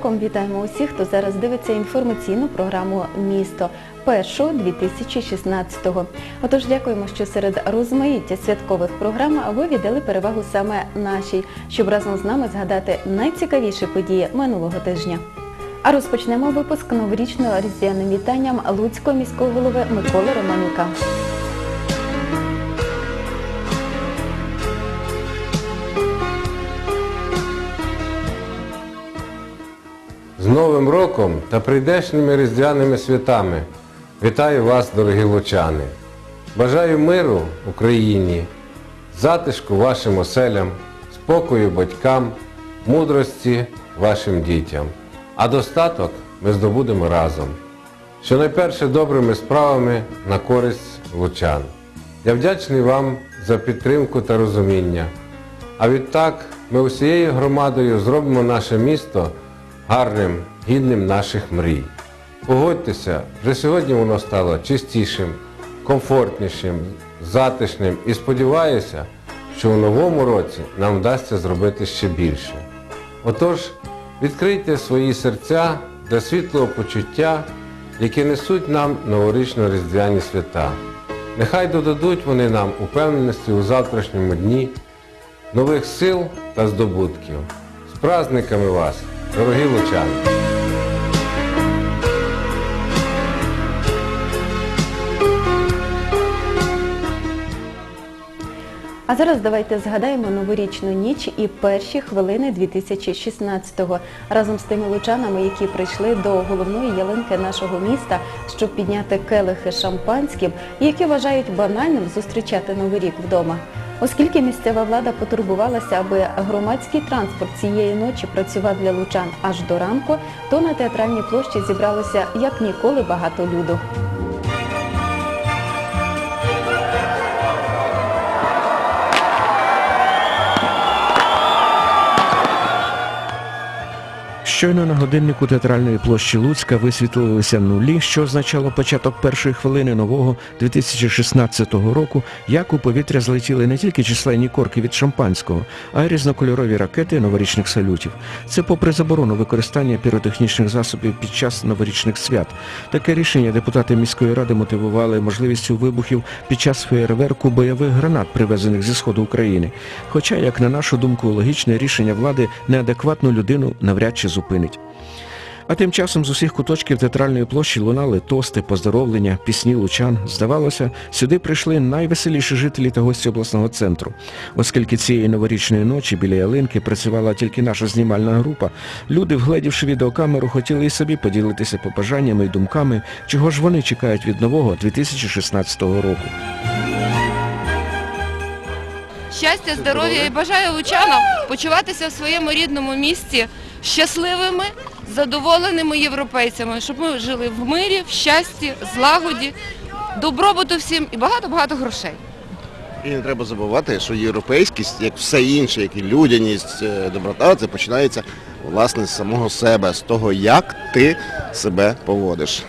Роком вітаємо усіх, хто зараз дивиться інформаційну програму Місто першу 2016-го. Отож, дякуємо, що серед розмаїття святкових програм ви віддали перевагу саме нашій, щоб разом з нами згадати найцікавіші події минулого тижня. А розпочнемо випуск новорічного різдвяним вітанням Луцького міського голови Миколи Романюка. З Новим роком та прийдешніми різдвяними святами вітаю вас, дорогі лучани. Бажаю миру Україні, затишку вашим оселям, спокою батькам, мудрості вашим дітям. А достаток ми здобудемо разом. Що найперше добрими справами на користь лучан. Я вдячний вам за підтримку та розуміння. А відтак ми усією громадою зробимо наше місто гарним, гідним наших мрій. Погодьтеся, вже сьогодні воно стало чистішим, комфортнішим, затишним і сподіваюся, що у новому році нам вдасться зробити ще більше. Отож, відкрийте свої серця для світлого почуття, які несуть нам новорічно-різдвяні свята. Нехай додадуть вони нам упевненості у завтрашньому дні, нових сил та здобутків. З праздниками вас, дорогі лучани! А зараз давайте згадаємо новорічну ніч і перші хвилини 2016-го разом з тими лучанами, які прийшли до головної ялинки нашого міста, щоб підняти келихи шампанським, які вважають банальним зустрічати новий рік вдома. Оскільки місцева влада потурбувалася, аби громадський транспорт цієї ночі працював для лучан аж до ранку, то на театральній площі зібралося як ніколи багато люду. Щойно на годиннику театральної площі Луцька висвітлилися нулі, що означало початок першої хвилини нового 2016 року, як у повітря злетіли не тільки численні корки від шампанського, а й різнокольорові ракети новорічних салютів. Це попри заборону використання піротехнічних засобів під час новорічних свят. Таке рішення депутати міської ради мотивували можливістю вибухів під час феєрверку бойових гранат, привезених зі сходу України. Хоча, як на нашу думку, логічне рішення влади неадекватну людину навряд чи зупинить. А тим часом з усіх куточків театральної площі лунали тости, поздоровлення, пісні лучан. Здавалося, сюди прийшли найвеселіші жителі та гості обласного центру. Оскільки цієї новорічної ночі біля ялинки працювала тільки наша знімальна група, люди, вгледівши відеокамеру, хотіли і собі поділитися побажаннями і думками, чого ж вони чекають від нового 2016 року. щастя, здоров'я і бажаю лучанам почуватися в своєму рідному місті щасливими, задоволеними європейцями, щоб ми жили в мирі, в щасті, злагоді, добробуту всім і багато-багато грошей. І не треба забувати, що європейськість, як все інше, як і людяність, е, доброта, це починається власне з самого себе, з того, як ти себе поводиш.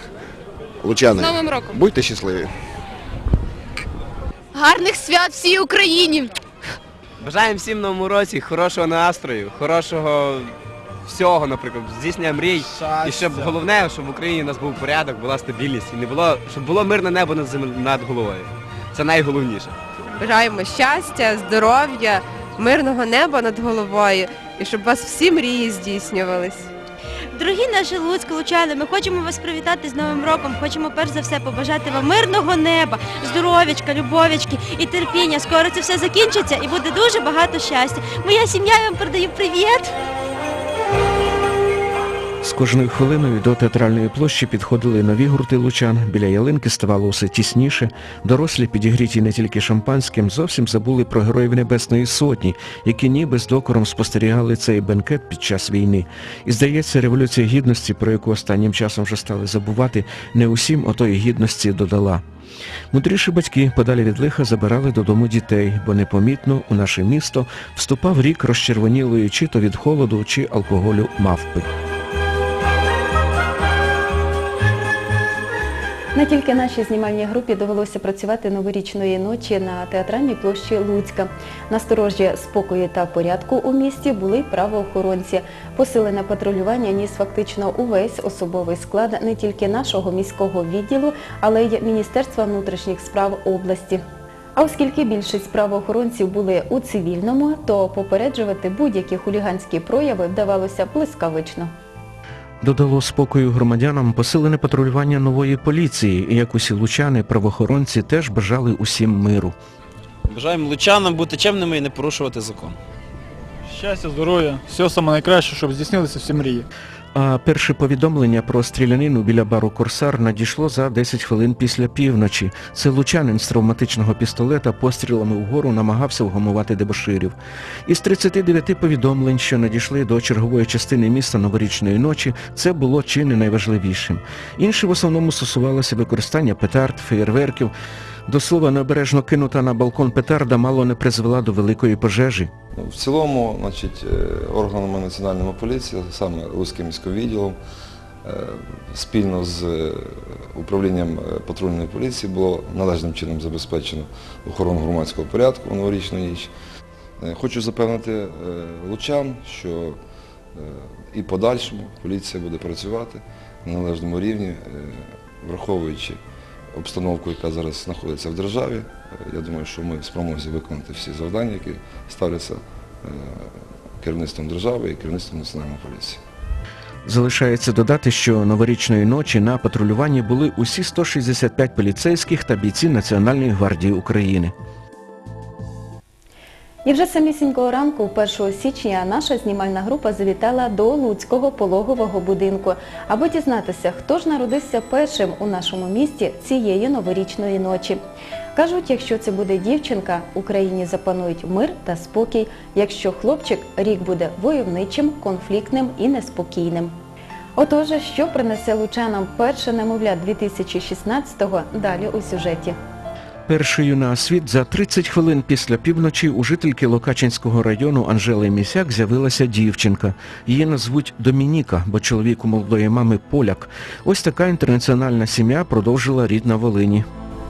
Лучани, З Новим роком! будьте щасливі. Гарних свят всій Україні! Бажаємо всім в новому році хорошого настрою, хорошого всього, наприклад, здійснення мрій. І щоб головне, щоб в Україні у нас був порядок, була стабільність і не було, щоб було мирне небо над землею над головою. Це найголовніше. Бажаємо щастя, здоров'я, мирного неба над головою і щоб у вас всі мрії здійснювались. Дорогі наші луцькі лучани, ми хочемо вас привітати з Новим роком. Хочемо перш за все побажати вам мирного неба, здоров'ячка, любов'ячки і терпіння. Скоро це все закінчиться і буде дуже багато щастя. Моя сім'я я вам передаю привіт. З кожною хвилиною до театральної площі підходили нові гурти лучан. Біля ялинки ставало все тісніше. Дорослі, підігріті не тільки шампанським, зовсім забули про героїв Небесної Сотні, які ніби з докором спостерігали цей бенкет під час війни. І здається, революція гідності, про яку останнім часом вже стали забувати, не усім отої гідності додала. Мудріші батьки подалі від лиха забирали додому дітей, бо непомітно у наше місто вступав рік розчервонілої чи то від холоду, чи алкоголю мавпи. Не тільки нашій знімальній групі довелося працювати новорічної ночі на театральній площі Луцька. На сторожі спокою та порядку у місті були правоохоронці. Посилене патрулювання ніс фактично увесь особовий склад не тільки нашого міського відділу, але й Міністерства внутрішніх справ області. А оскільки більшість правоохоронців були у цивільному, то попереджувати будь-які хуліганські прояви вдавалося блискавично. Додало спокою громадянам посилене патрулювання нової поліції, як усі лучани, правоохоронці теж бажали усім миру. Бажаємо лучанам бути чемними і не порушувати закон. Щастя, здоров'я, всього саме найкраще, щоб здійснилися всі мрії. А перше повідомлення про стрілянину біля бару Корсар надійшло за 10 хвилин після півночі. Це лучанин з травматичного пістолета пострілами вгору намагався вгамувати дебоширів. Із 39 повідомлень, що надійшли до чергової частини міста новорічної ночі, це було чи не найважливішим. Інше в основному стосувалося використання петард, феєрверків. До слова, необережно кинута на балкон петарда мало не призвела до великої пожежі. Ну, В цілому, значить, е, органами національної поліції, саме Луцьким міським відділом, е, спільно з е, управлінням патрульної поліції було належним чином забезпечено охорону громадського порядку у новорічну ніч. Хочу запевнити лучан, що і подальшому поліція буде працювати на належному рівні, враховуючи обстановку, яка зараз знаходиться в державі. Е, Я думаю, що ми спроможні виконати всі завдання, які ставляться е, керівництвом держави і керівництвом національної поліції. Залишається додати, що новорічної ночі на патрулюванні були усі 165 поліцейських та бійці Національної гвардії України. І вже самісінького ранку, 1 січня, наша знімальна група завітала до Луцького пологового будинку, аби дізнатися, хто ж народився першим у нашому місті цієї новорічної ночі. Кажуть, якщо це буде дівчинка, Україні запанують мир та спокій. Якщо хлопчик, рік буде войовничим, конфліктним і неспокійним. Отож, що принесе лучанам перше немовля 2016-го, далі у сюжеті. Першою на світ за 30 хвилин після півночі у жительки Локачинського району Анжели Місяк з'явилася дівчинка. Її назвуть Домініка, бо чоловік у молодої мами поляк. Ось така інтернаціональна сім'я продовжила рід на Волині.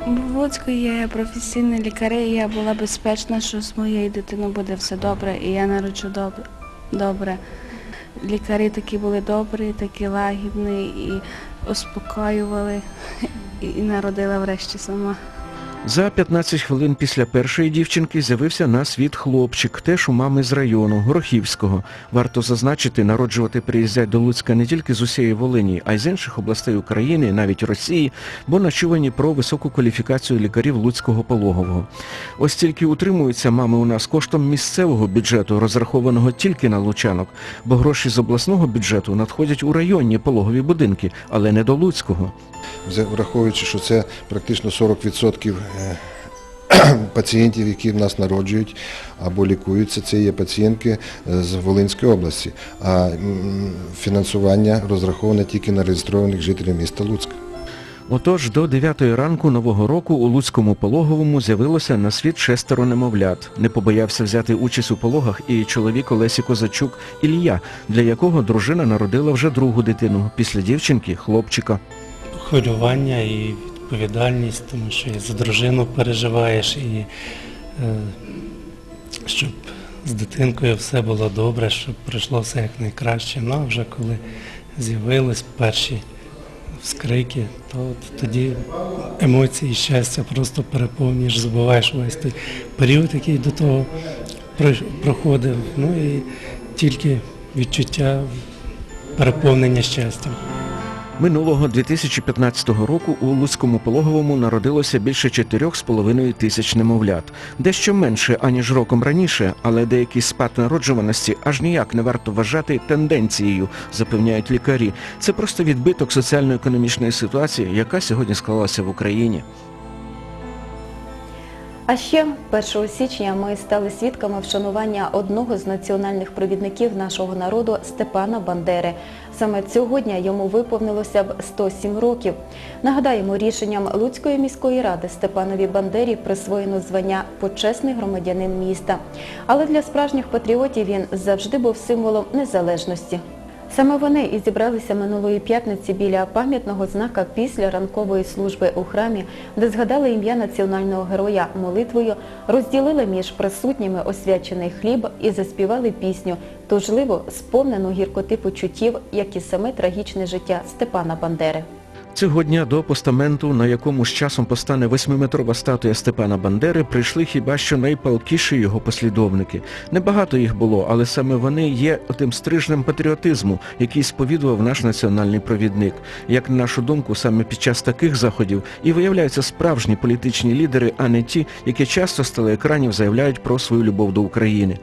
В Луцьку є професійні лікарі, і я була безпечна, що з моєю дитиною буде все добре, і я народжу добре. добре. Лікарі такі були добрі, такі лагідні і успокоювали, і народила врешті сама. За 15 хвилин після першої дівчинки з'явився на світ хлопчик, теж у мами з району Горохівського. Варто зазначити, народжувати приїздять до Луцька не тільки з усієї Волині, а й з інших областей України, навіть Росії, бо начувані про високу кваліфікацію лікарів Луцького пологового. Ось тільки утримуються мами у нас коштом місцевого бюджету, розрахованого тільки на лучанок, бо гроші з обласного бюджету надходять у районні пологові будинки, але не до Луцького. Враховуючи, що це практично 40% е, пацієнтів, які в нас народжують або лікуються, це є пацієнтки е, з Волинської області, а фінансування розраховане тільки на реєстрованих жителів міста Луцька. Отож, до 9 ранку нового року у Луцькому пологовому з'явилося на світ шестеро немовлят. Не побоявся взяти участь у пологах і чоловік Олесі Козачук Ілля, для якого дружина народила вже другу дитину, після дівчинки – хлопчика. хвилювання і відповідальність, тому що і за дружину переживаєш, і е, щоб з дитинкою все було добре, щоб пройшло все як. Ну а вже коли з'явились перші вскрики, то от тоді емоції, щастя просто переповнюєш, забуваєш весь той період, який до того проходив. Ну і тільки відчуття переповнення щастям. Минулого 2015 року у Луцькому пологовому народилося більше 4,5 тисяч немовлят. Дещо менше, аніж роком раніше, але деякий спад народжуваності аж ніяк не варто вважати тенденцією, запевняють лікарі. Це просто відбиток соціально-економічної ситуації, яка сьогодні склалася в Україні. А ще 1 січня ми стали свідками вшанування одного з національних провідників нашого народу Степана Бандери. Саме цього дня йому виповнилося б 107 років. Нагадаємо, рішенням Луцької міської ради Степанові Бандері присвоєно звання почесний громадянин міста. Але для справжніх патріотів він завжди був символом незалежності. Саме вони і зібралися минулої п'ятниці біля пам'ятного знака після ранкової служби у храмі, де згадали ім'я національного героя молитвою, розділили між присутніми освячений хліб і заспівали пісню, тужливо сповнену гіркоти почуттів, як і саме трагічне життя Степана Бандери. Цього дня до постаменту, на якому з часом постане восьмиметрова статуя Степана Бандери, прийшли хіба що найпалкіші його послідовники. Небагато їх було, але саме вони є тим стрижнем патріотизму, який сповідував наш національний провідник. Як на нашу думку, саме під час таких заходів і виявляються справжні політичні лідери, а не ті, які часто з телеекранів заявляють про свою любов до України.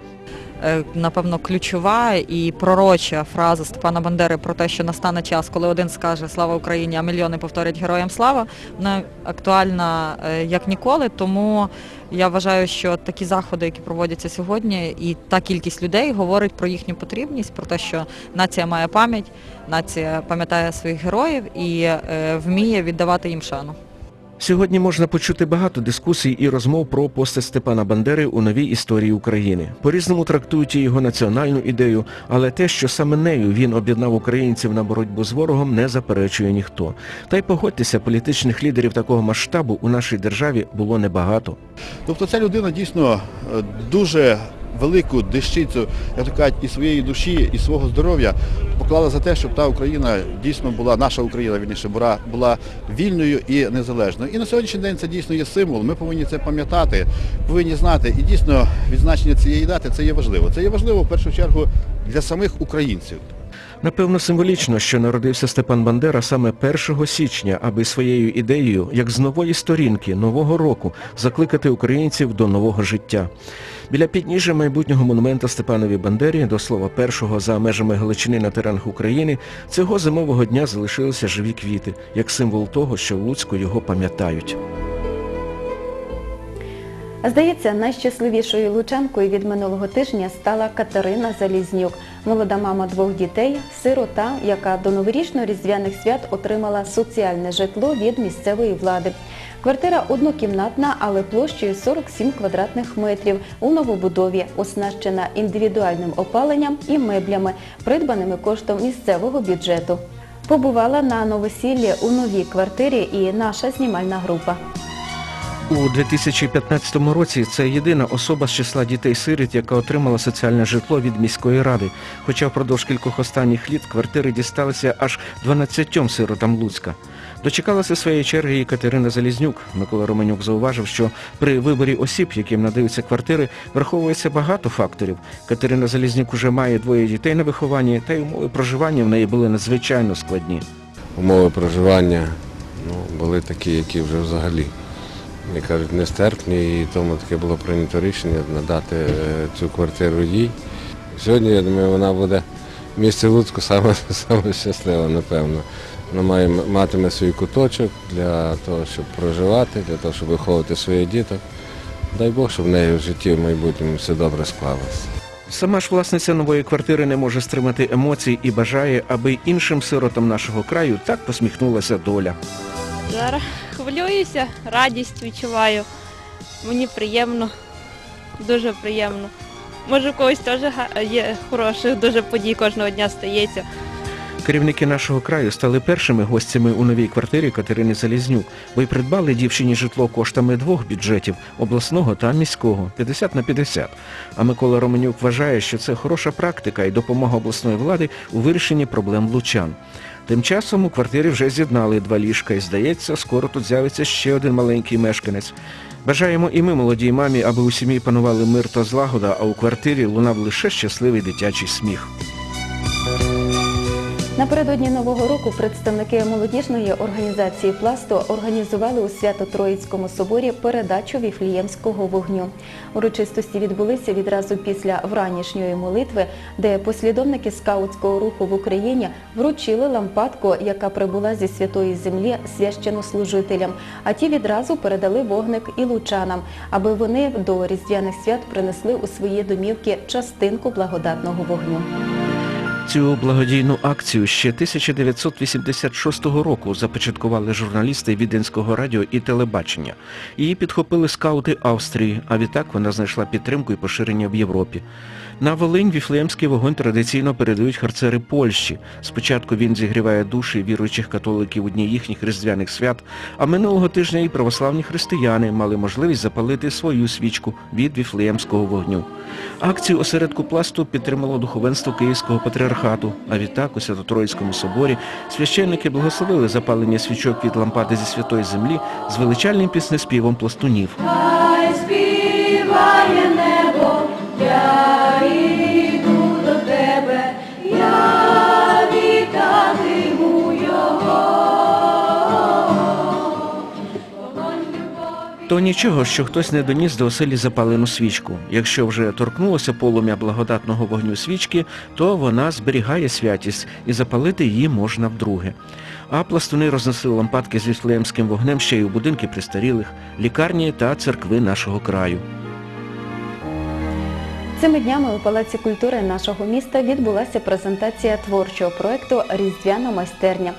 Е, напевно, ключова і пророча фраза Степана Бандери про те, що настане час, коли один скаже Слава Україні, а мільйони повторять Героям слава, вона актуальна е, як ніколи. Тому я вважаю, що такі заходи, які проводяться сьогодні, і та кількість людей говорить про їхню потрібність, про те, що нація має пам'ять, нація пам'ятає своїх героїв і е, вміє віддавати їм шану. Сьогодні можна почути багато дискусій і розмов про постать Степана Бандери у новій історії України. По-різному трактують і його національну ідею, але те, що саме нею він об'єднав українців на боротьбу з ворогом, не заперечує ніхто. Та й погодьтеся, політичних лідерів такого масштабу у нашій державі було небагато. Тобто ця людина дійсно е, дуже велику дещицю, як то кажуть, і своєї душі, і свого здоров'я поклала за те, щоб та Україна дійсно була, наша Україна, вільніше була, була вільною і незалежною. І на сьогоднішній день це дійсно є символ. Ми повинні це пам'ятати, повинні знати. І дійсно відзначення цієї дати це є важливо. Це є важливо в першу чергу для самих українців. Напевно, символічно, що народився Степан Бандера саме 1 січня, аби своєю ідеєю, як з нової сторінки, нового року, закликати українців до нового життя. Біля підніжжя майбутнього монумента Степанові Бандері, до слова першого за межами Галичини на теренах України, цього зимового дня залишилися живі квіти, як символ того, що в Луцьку його пам'ятають. Здається, найщасливішою лучанкою від минулого тижня стала Катерина Залізнюк, молода мама двох дітей, сирота, яка до новорічно-різдвяних свят отримала соціальне житло від місцевої влади. Квартира однокімнатна, але площею 47 квадратних метрів у новобудові, оснащена індивідуальним опаленням і меблями, придбаними коштом місцевого бюджету. Побувала на новосіллі у новій квартирі і наша знімальна група. У 2015 році це єдина особа з числа дітей-сиріт, яка отримала соціальне житло від міської ради. Хоча впродовж кількох останніх літ квартири дісталися аж 12 сиротам Луцька. Дочекалася своєї черги і Катерина Залізнюк. Микола Романюк зауважив, що при виборі осіб, яким надаються квартири, враховується багато факторів. Катерина Залізнюк уже має двоє дітей на вихованні, та й умови проживання в неї були надзвичайно складні. Умови проживання ну, були такі, які вже взагалі, як кажуть, нестерпні, і тому таке було прийнято рішення надати е, цю квартиру їй. Сьогодні, я думаю, вона буде в місті Луцьку саме, саме щаслива, напевно. Вона має, матиме свій куточок для того, щоб проживати, для того, щоб виховувати своїх діток. Дай Бог, щоб в неї в житті в майбутньому все добре склалося. Сама ж власниця нової квартири не може стримати емоцій і бажає, аби іншим сиротам нашого краю так посміхнулася доля. Зараз хвилююся, радість відчуваю. Мені приємно, дуже приємно. Може, у когось теж є хороших дуже подій кожного дня стається. Керівники нашого краю стали першими гостями у новій квартирі Катерини Залізнюк, бо й придбали дівчині житло коштами двох бюджетів обласного та міського 50 на 50. А Микола Романюк вважає, що це хороша практика і допомога обласної влади у вирішенні проблем лучан. Тим часом у квартирі вже з'єднали два ліжка і, здається, скоро тут з'явиться ще один маленький мешканець. Бажаємо і ми молодій мамі, аби у сім'ї панували мир та злагода, а у квартирі лунав лише щасливий дитячий сміх. Напередодні Нового року представники молодіжної організації «Пласто» організували у Свято-Троїцькому соборі передачу віфліємського вогню. Урочистості відбулися відразу після вранішньої молитви, де послідовники скаутського руху в Україні вручили лампадку, яка прибула зі святої землі священнослужителям, а ті відразу передали вогник і лучанам, аби вони до різдвяних свят принесли у свої домівки частинку благодатного вогню. Цю благодійну акцію ще 1986 року започаткували журналісти Віденського радіо і телебачення. Її підхопили скаути Австрії, а відтак вона знайшла підтримку і поширення в Європі. На Волинь віфлеємський вогонь традиційно передають харцери Польщі. Спочатку він зігріває душі віруючих католиків у дні їхніх різдвяних свят, а минулого тижня і православні християни мали можливість запалити свою свічку від віфлеємського вогню. Акцію осередку пласту підтримало духовенство Київського патріархату, а відтак у Свято-Троїцькому соборі священники благословили запалення свічок від лампади зі святої землі з величальним піснеспівом пластунів. То нічого, що хтось не доніс до оселі запалену свічку. Якщо вже торкнулося полум'я благодатного вогню свічки, то вона зберігає святість і запалити її можна вдруге. А пластуни рознесли лампадки з віфлеємським вогнем ще й у будинки престарілих, лікарні та церкви нашого краю. Цими днями у Палаці культури нашого міста відбулася презентація творчого проєкту Різдвяна майстерня.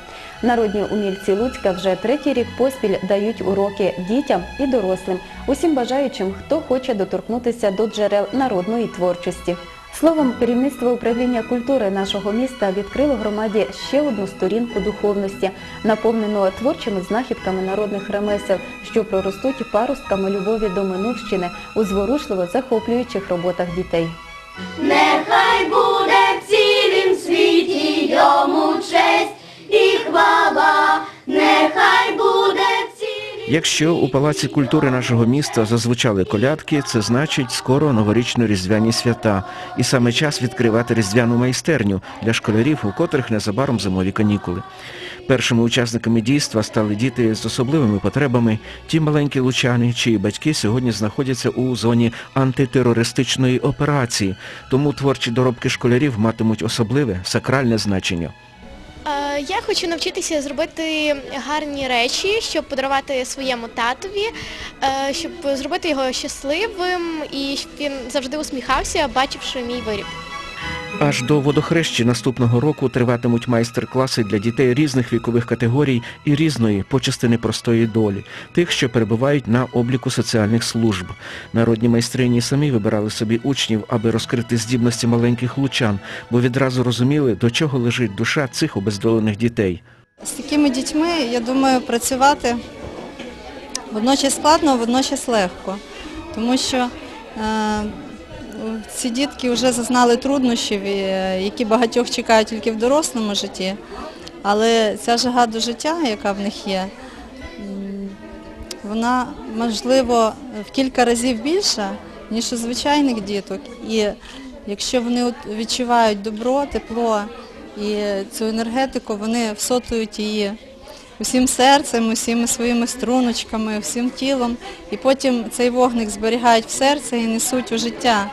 Народні умільці Луцька вже третій рік поспіль дають уроки дітям і дорослим, усім бажаючим, хто хоче доторкнутися до джерел народної творчості. Словом, керівництво управління культури нашого міста відкрило громаді ще одну сторінку духовності, наповнену творчими знахідками народних ремесел, що проростуть паростками любові до минувщини у зворушливо захоплюючих роботах дітей. Хвала, нехай буде в цілім Якщо у Палаці культури нашого міста зазвучали колядки, це значить скоро новорічно-різдвяні свята. І саме час відкривати різдвяну майстерню для школярів, у котрих незабаром зимові канікули. Першими учасниками дійства стали діти з особливими потребами, ті маленькі лучани, чиї батьки сьогодні знаходяться у зоні антитерористичної операції. Тому творчі доробки школярів матимуть особливе сакральне значення. Я хочу навчитися зробити гарні речі, щоб подарувати своєму татові, е, щоб зробити його щасливим і щоб він завжди усміхався, бачивши мій виріб. Аж до водохрещі наступного року триватимуть майстер-класи для дітей різних вікових категорій і різної, почасти непростої долі, тих, що перебувають на обліку соціальних служб. Народні майстрині самі вибирали собі учнів, аби розкрити здібності маленьких лучан, бо відразу розуміли, до чого лежить душа цих обездолених дітей. З такими дітьми, я думаю, працювати водночас складно, водночас легко. Тому що е, ці дітки вже зазнали труднощів, е, які багатьох чекають тільки в дорослому житті. Але ця жага до життя, яка в них є, вона, можливо, в кілька разів більша, ніж у звичайних діток. І якщо вони відчувають добро, тепло і цю енергетику, вони всотують її усім серцем, усіми своїми струночками, всім тілом. І потім цей вогник зберігають в серці і несуть у життя.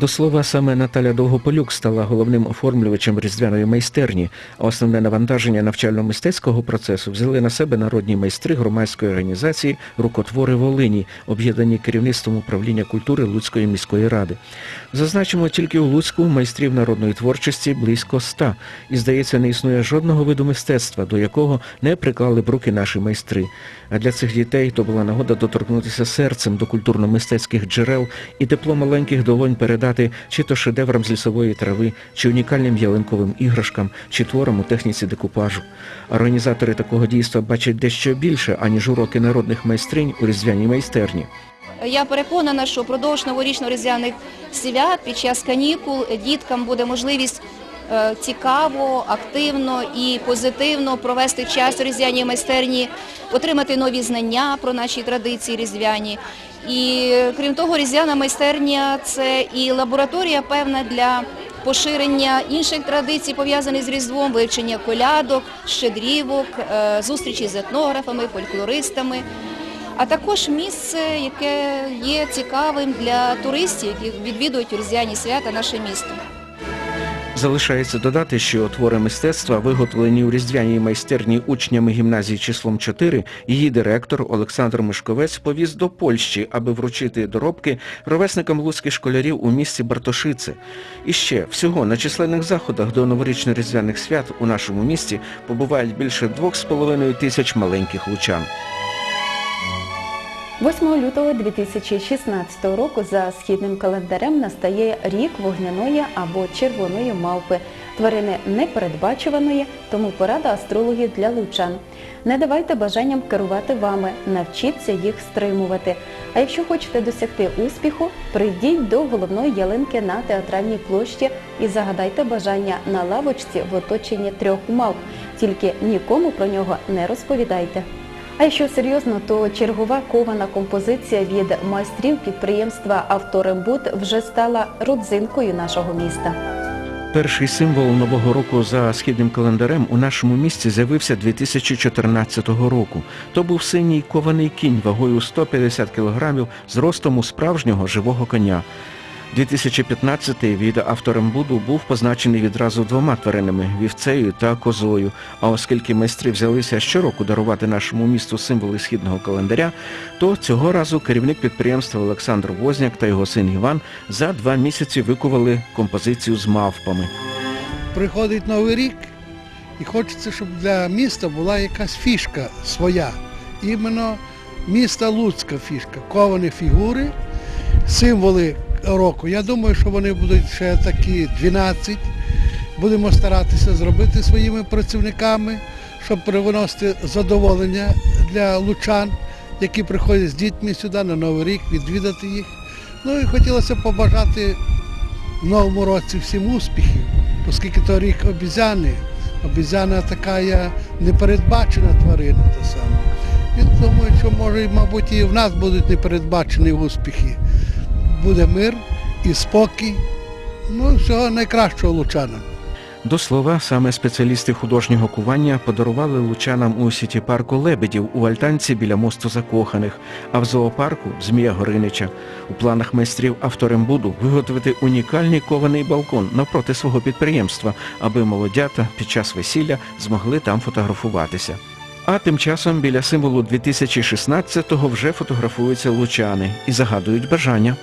До слова, саме Наталя Довгополюк стала головним оформлювачем різдвяної майстерні, основне навантаження навчально-мистецького процесу взяли на себе народні майстри громадської організації Рукотвори Волині, об'єднані керівництвом управління культури Луцької міської ради. Зазначимо, тільки у Луцьку майстрів народної творчості близько ста. І, здається, не існує жодного виду мистецтва, до якого не приклали б руки наші майстри. А для цих дітей то була нагода доторкнутися серцем до культурно-мистецьких джерел і тепло маленьких долонь передати чи то шедеврам з лісової трави, чи унікальним ялинковим іграшкам, чи твором у техніці декупажу. Організатори такого дійства бачать дещо більше, аніж уроки народних майстринь у різдвяній майстерні. Я переконана, що впродовж новорічно-різдвяних свят під час канікул діткам буде можливість цікаво, активно і позитивно провести час у різдвяній майстерні, отримати нові знання про наші традиції різдвяні. І е, крім того, різдвяна майстерня це і лабораторія певна для поширення інших традицій, пов'язаних з Різдвом, вивчення колядок, щедрівок, е, зустрічі з етнографами, фольклористами а також місце, яке є цікавим для туристів, які відвідують різдвяні свята наше місто. Залишається додати, що твори мистецтва, виготовлені у різдвяній майстерні учнями гімназії числом 4, її директор Олександр Мишковець повіз до Польщі, аби вручити доробки ровесникам луцьких школярів у місті Бартошице. І ще всього на численних заходах до новорічно-різдвяних свят у нашому місті побувають більше 2,5 тисяч маленьких лучан. 8 лютого 2016 року за східним календарем настає рік вогняної або червоної мавпи, тварини непередбачуваної, тому порада астрологів для лучан. Не давайте бажанням керувати вами, навчіться їх стримувати. А якщо хочете досягти успіху, прийдіть до головної ялинки на театральній площі і загадайте бажання на лавочці в оточенні трьох мавп. Тільки нікому про нього не розповідайте. А якщо серйозно, то чергова кована композиція від майстрів підприємства «Авторембут» вже стала родзинкою нашого міста. Перший символ Нового року за східним календарем у нашому місті з'явився 2014 року. То був синій кований кінь вагою 150 кг з ростом у справжнього живого коня. 2015 від Авторембуду був позначений відразу двома тваринами вівцею та козою. А оскільки майстри взялися щороку дарувати нашому місту символи східного календаря, то цього разу керівник підприємства Олександр Возняк та його син Іван за два місяці викували композицію з мавпами. приходить Новий рік, і хочеться, щоб для міста була якась фішка своя. Іменно міста Луцька фішка, ковані фігури, символи року. Я думаю, що вони будуть ще такі 12. Будемо старатися зробити своїми працівниками, щоб привносити задоволення для лучан, які приходять з дітьми сюди на Новий рік, відвідати їх. Ну і хотілося побажати в новому році всім успіхів, оскільки то рік обізяни. Обізяна така непередбачена тварина та сама. І думаю, що може, мабуть, і в нас будуть непередбачені успіхи. Буде мир і спокій. Ну, всього найкращого лучанам. До слова, саме спеціалісти художнього кування подарували лучанам у сіті парку лебедів у альтанці біля мосту закоханих, а в зоопарку Змія Горинича. У планах майстрів Авторембуду виготовити унікальний кований балкон навпроти свого підприємства, аби молодята під час весілля змогли там фотографуватися. А тим часом біля символу 2016-го вже фотографуються лучани і загадують бажання.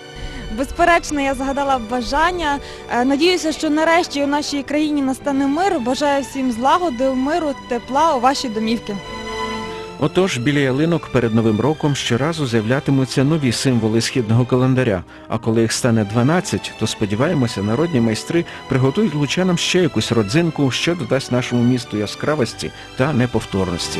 Безперечно, я загадала бажання. Е, Надіюся, що нарешті у нашій країні настане мир. Бажаю всім злагоди, миру, тепла у ваші домівки. Отож, біля ялинок перед Новим роком щоразу з'являтимуться нові символи східного календаря. А коли їх стане 12, то сподіваємося, народні майстри приготують лучанам ще якусь родзинку, що додасть нашому місту яскравості та неповторності.